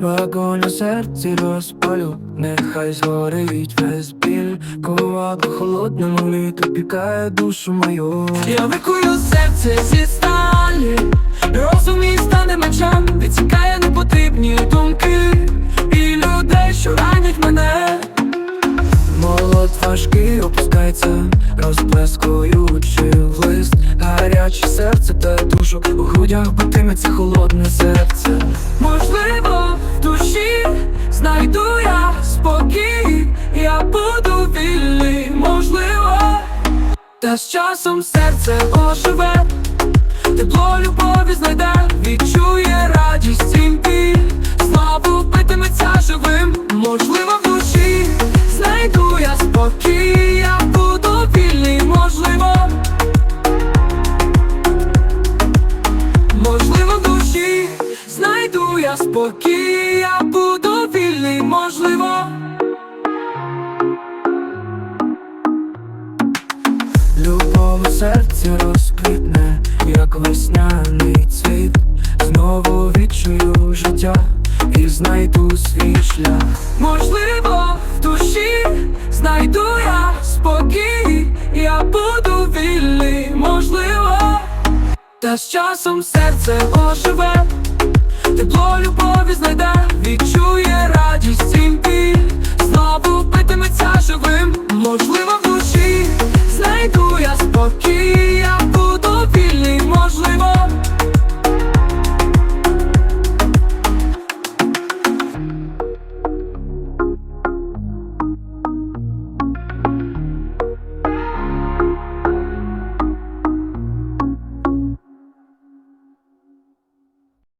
Вогонь у серці розпалю, нехай згорить весь біль. Кова по холодному літу пікає душу мою. Я викую серце зі сталі. Розум мій стане мечем, відсікає непотрібні думки. І людей, що ранять мене. Молод важкий опускається, розплескуючи лист. Гаряче серце та душу у грудях битиметься. Холодне серце та з часом серце оживе, тепло любові знайде, відчує радість і біль, знову битиметься живим, можливо, в душі знайду я спокій, буду вільний, можливо. Можливо, в душі знайду я спокій, я буду вільний, можливо. Любов у серці розквітне, як весняний цвіт. Знову відчую життя і знайду свій шлях. Можливо, в душі знайду я спокій, я буду вільний, можливо. Та з часом серце оживе, тепло любові знайде, відчує